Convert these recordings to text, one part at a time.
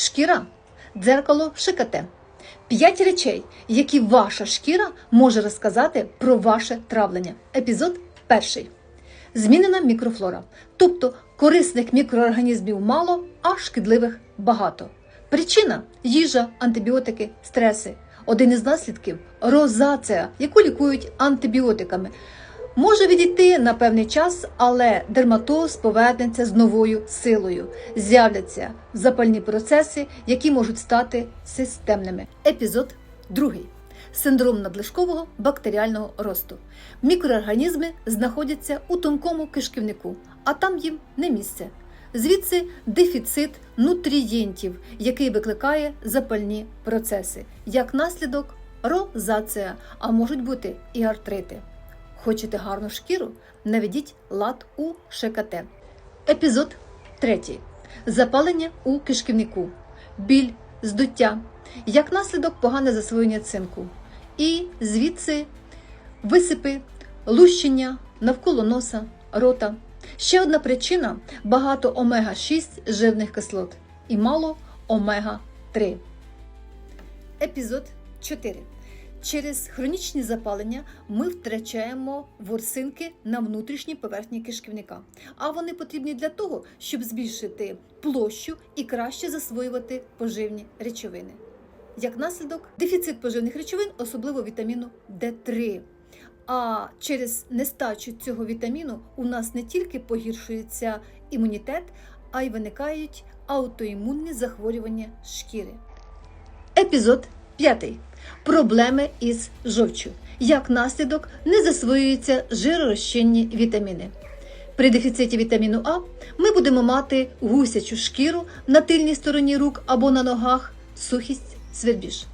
Шкіра дзеркало шикате. П'ять речей, які ваша шкіра може розказати про ваше травлення. Епізод перший. Змінена мікрофлора. Тобто корисних мікроорганізмів мало, а шкідливих багато. Причина їжа, антибіотики, стреси. Один із наслідків розація, яку лікують антибіотиками. Може відійти на певний час, але дерматоз повернеться з новою силою. З'являться запальні процеси, які можуть стати системними. Епізод другий. Синдром надлишкового бактеріального росту. Мікроорганізми знаходяться у тонкому кишківнику, а там їм не місце. Звідси дефіцит нутрієнтів, який викликає запальні процеси. Як наслідок розація, а можуть бути і артрити. Хочете гарну шкіру? Наведіть лад у ШКТ. Епізод 3. Запалення у кишківнику, біль, здуття, як наслідок погане засвоєння цинку. І звідси висипи, лущення навколо носа, рота. Ще одна причина багато омега-6 жирних кислот і мало омега-3. Епізод 4. Через хронічні запалення ми втрачаємо ворсинки на внутрішній поверхні кишківника. А вони потрібні для того, щоб збільшити площу і краще засвоювати поживні речовини. Як наслідок, дефіцит поживних речовин, особливо вітаміну D3. А через нестачу цього вітаміну у нас не тільки погіршується імунітет, а й виникають аутоімунні захворювання шкіри. Епізод 5. Проблеми із жовчю. Як наслідок не засвоюються жиророзчинні вітаміни. При дефіциті вітаміну А ми будемо мати гусячу шкіру на тильній стороні рук або на ногах, сухість, свербіж.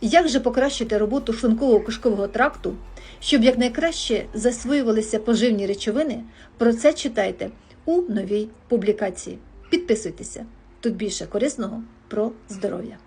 Як же покращити роботу шлунково кишкового тракту, щоб якнайкраще засвоювалися поживні речовини? Про це читайте у новій публікації. Підписуйтеся. Тут більше корисного про здоров'я.